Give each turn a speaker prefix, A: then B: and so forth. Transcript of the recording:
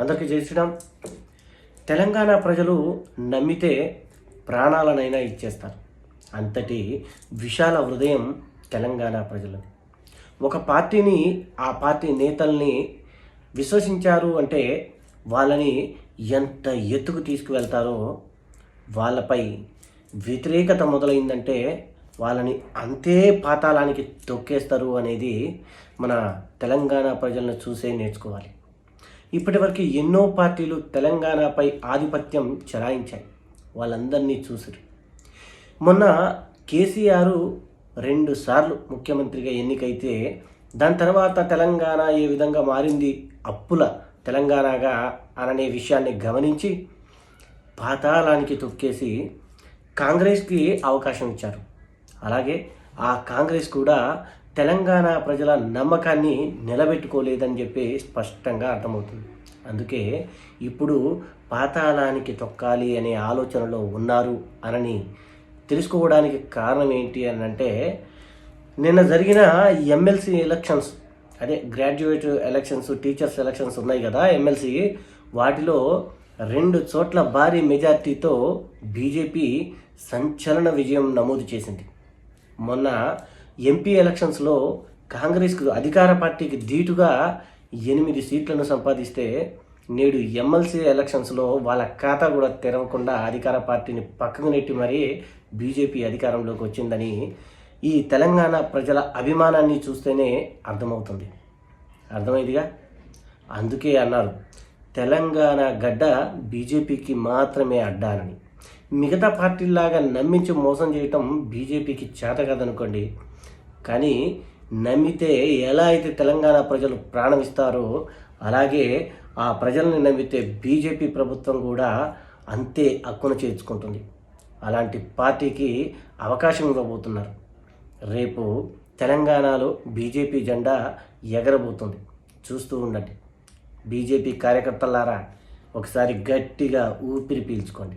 A: అందరికీ జై శ్రీరామ్. తెలంగాణ ప్రజలు నమ్మితే ప్రాణాలనైనా ఇచ్చేస్తారు. అంతటి విశాల హృదయం తెలంగాణ ప్రజలది. ఒక పార్టీని ఆ పార్టీ నేతల్ని విశ్వసించారు అంటే వాళ్ళని ఎంత ఎత్తుకు తీసుకువెళ్తారో వాళ్ళపై వ్యతిరేకత మొదలైందంటే వాళ్ళని అంతే పాతాళానికి తొక్కేస్తారు అనేది మన తెలంగాణ ప్రజలను చూసే నేర్చుకోవాలి. ఇప్పటివరకు ఎన్నో పార్టీలు తెలంగాణపై ఆధిపత్యం చెలాయించాయి. వాళ్ళందరినీ చూసిరు మొన్న కేసీఆర్ రెండు సార్లు ముఖ్యమంత్రిగా ఎన్నికైతే దాని తర్వాత తెలంగాణ ఏ విధంగా మారింది అప్పుల తెలంగాణగా అననే విషయాన్ని గమనించి పాతాళానికి తొక్కేసి కాంగ్రెస్కి అవకాశం ఇచ్చారు. అలాగే ఆ కాంగ్రెస్ కూడా తెలంగాణ ప్రజల నమ్మకాన్ని నిలబెట్టుకోలేదని చెప్పి స్పష్టంగా అర్థమవుతుంది. అందుకే ఇప్పుడు పాతాళానికి తొక్కాలి అనే ఆలోచనలో ఉన్నారు అనని తెలుసుకోవడానికి కారణం ఏంటి అని అంటే నిన్న జరిగిన ఎమ్మెల్సీ ఎలక్షన్స్ అదే గ్రాడ్యుయేట్ ఎలక్షన్స్ టీచర్స్ ఎలక్షన్స్ ఉన్నాయి కదా ఎమ్మెల్సీ వాటిలో రెండు చోట్ల భారీ మెజార్టీతో బీజేపీ సంచలన విజయం నమోదు చేసింది. మొన్న ఎంపీ ఎలక్షన్స్లో కాంగ్రెస్కు అధికార పార్టీకి ధీటుగా ఎనిమిది సీట్లను సంపాదిస్తే నేడు ఎమ్మెల్సీ ఎలక్షన్స్లో వాళ్ళ ఖాతా కూడా తెరవకుండా అధికార పార్టీని పక్కకు నెట్టి మరీ బీజేపీ అధికారంలోకి వచ్చిందని ఈ తెలంగాణ ప్రజల అభిమానాన్ని చూస్తేనే అర్థమవుతుంది. అర్థమైందిగా? అందుకే అన్నారు తెలంగాణ గడ్డ బీజేపీకి మాత్రమే అడ్డానని మిగతా పార్టీలాగా నమ్మించి మోసం చేయటం బీజేపీకి చేత కదనుకోండి. కానీ నమ్మితే ఎలా అయితే తెలంగాణ ప్రజలు ప్రాణమిస్తారో అలాగే ఆ ప్రజల్ని నమ్మితే బీజేపీ ప్రభుత్వం కూడా అంతే హక్కును చేర్చుకుంటుంది. అలాంటి పార్టీకి అవకాశం ఇవ్వబోతున్నారు. రేపు తెలంగాణలో బీజేపీ జెండా ఎగరబోతుంది. చూస్తూ ఉండండి. బీజేపీ కార్యకర్తలారా ఒకసారి గట్టిగా ఊపిరి పీల్చుకోండి.